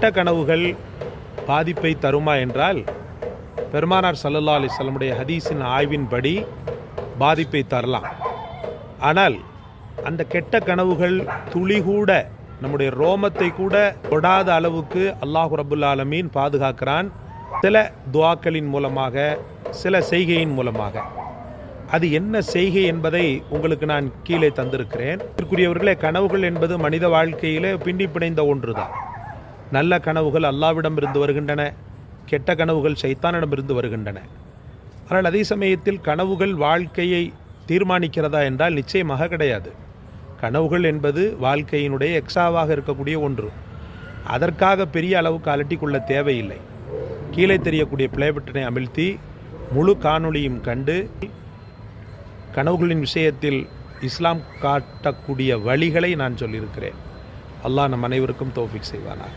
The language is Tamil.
கெட்ட கனவுகள் பாதிப்பை தருமா என்றால் பெருமானார் சல்லல்லா அலிஸ்லமுடைய ஹதீஸின் ஆய்வின்படி பாதிப்பை தரலாம். ஆனால் அந்த கெட்ட கனவுகள் துளி கூட நம்முடைய ரோமத்தை கூட தொடாத அளவுக்கு அல்லாஹு ரபுல் ஆலமீன் பாதுகாக்கிறான். சில துவாக்களின் மூலமாக சில செய்கையின் மூலமாக. அது என்ன செய்கை என்பதை உங்களுக்கு நான் கீழே தந்திருக்கிறேன். இதற்குரியவர்களே கனவுகள் என்பது மனித வாழ்க்கையிலே பின்னி பிணைந்த ஒன்றுதான். நல்ல கனவுகள் அல்லாவிடமிருந்து வருகின்றன கெட்ட கனவுகள் சைத்தானிடமிருந்து வருகின்றன. ஆனால் அதே சமயத்தில் கனவுகள் வாழ்க்கையை தீர்மானிக்கிறதா என்றால் நிச்சயமாக கிடையாது. கனவுகள் என்பது வாழ்க்கையினுடைய எக்ஸாவாக இருக்கக்கூடிய ஒன்று. அதற்காக பெரிய அளவுக்கு அலட்டிக்கொள்ள தேவையில்லை. கீழே தெரியக்கூடிய பிளே பட்டனை அமிழ்த்தி முழு காணொளியும் கண்டு கனவுகளின் விஷயத்தில் இஸ்லாம் காட்டக்கூடிய வழிகளை நான் சொல்லியிருக்கிறேன். அல்லாஹ் நம் அனைவருக்கும் தோஃபிக் செய்வானாக.